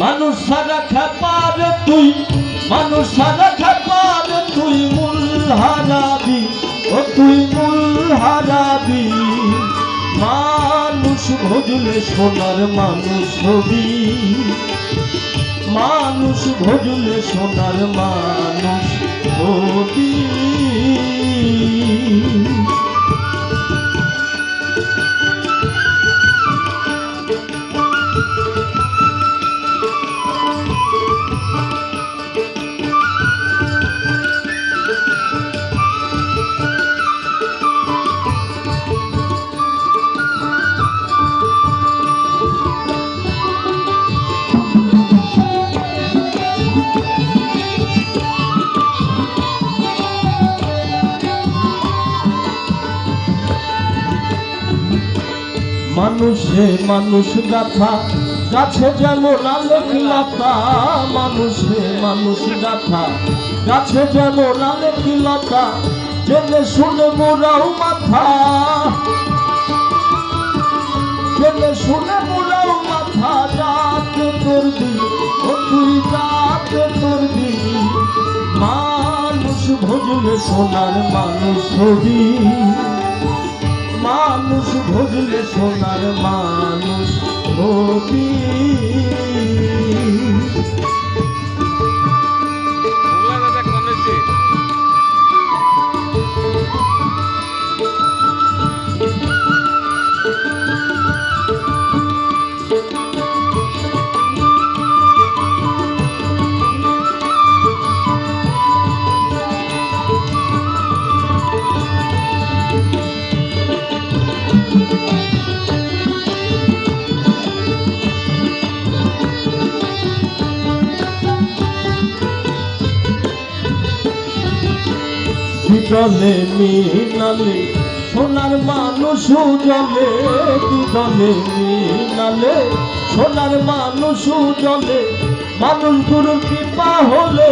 মানুষ সারা খেপারে তুই মানুষ সারা খেপারে তুই মূল হারাবি, ও তুই মূল হারাবি। মানুষ ভজলে সোনার মানুষ হবি, মানুষ ভজলে সোনার মানুষ হবি। মানুষে মানুষ গাথা, গাছে যেমন আলোক লতা, মানুষে মানুষ গাথা, গাছে যেমন আলোক লতা, জেনে শুনে মোরাও মাথা। জেনে শুনে মোরাও মাথা রাতে তোর দিন ও তুই রাতে তোর দিন মানুষ ভজলে সোনার মানুষ হবি। মানুষ ভজলে সোনার মানুষ হবি বিদলে মিনালে সোনার মানুষ জলে বিদলে মিনালে সোনার মানুষ জলে মানুষ গুরু কৃপা হলে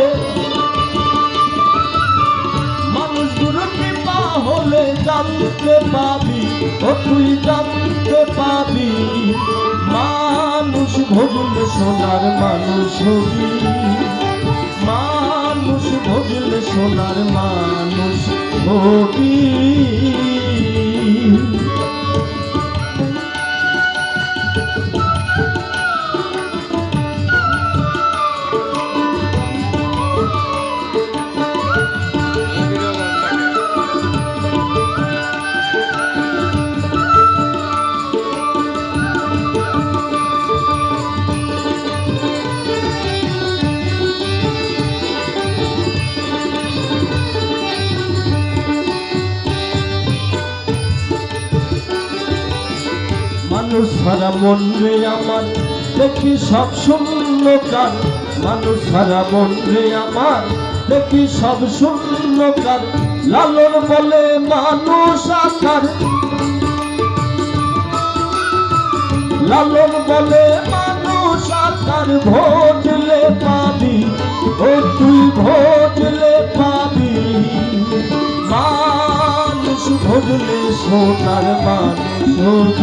মানুষ গুরু কৃপা হলে জানতে পাবি, ও তুই জানতে পাবি, মানুষ ভজলে সোনার মানুষ মানুষ ভজলে সোনার মানুষ হবি সারা মন রে আমার। দেখি সব শূন্য কার মানুষ সারা মন রে আমার। দেখি সব শূন্য কার লালন বলে মানুষ আকার। লালন বলে মানুষ আকার ভোজলে পাবি, ও তুই ভোজলে পাবি। মানুষ ভোজলে সোনার মানুষ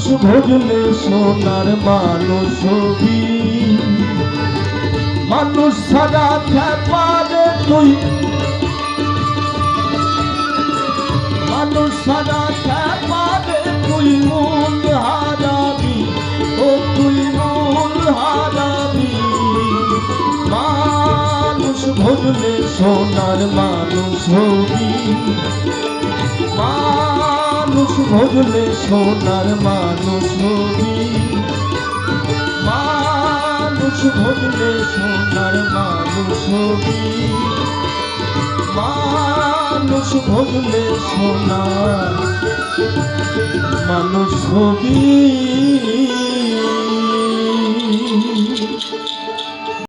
মানুষ ভোজলে সোনার মানুষ হবি। মানুষ সারা খেপারে তুই। মানুষ সারা খেপারে তুই মূল হারাবি। ও তুই মূল হারাবি। মানুষ ভজলে সোনার মানুষ হবি। মানুষ ভজলে সোনার মানুষ হবি মানুষ ভজলে সোনার মানুষ হবি মানুষ ভজলে সোনার মানুষ হবি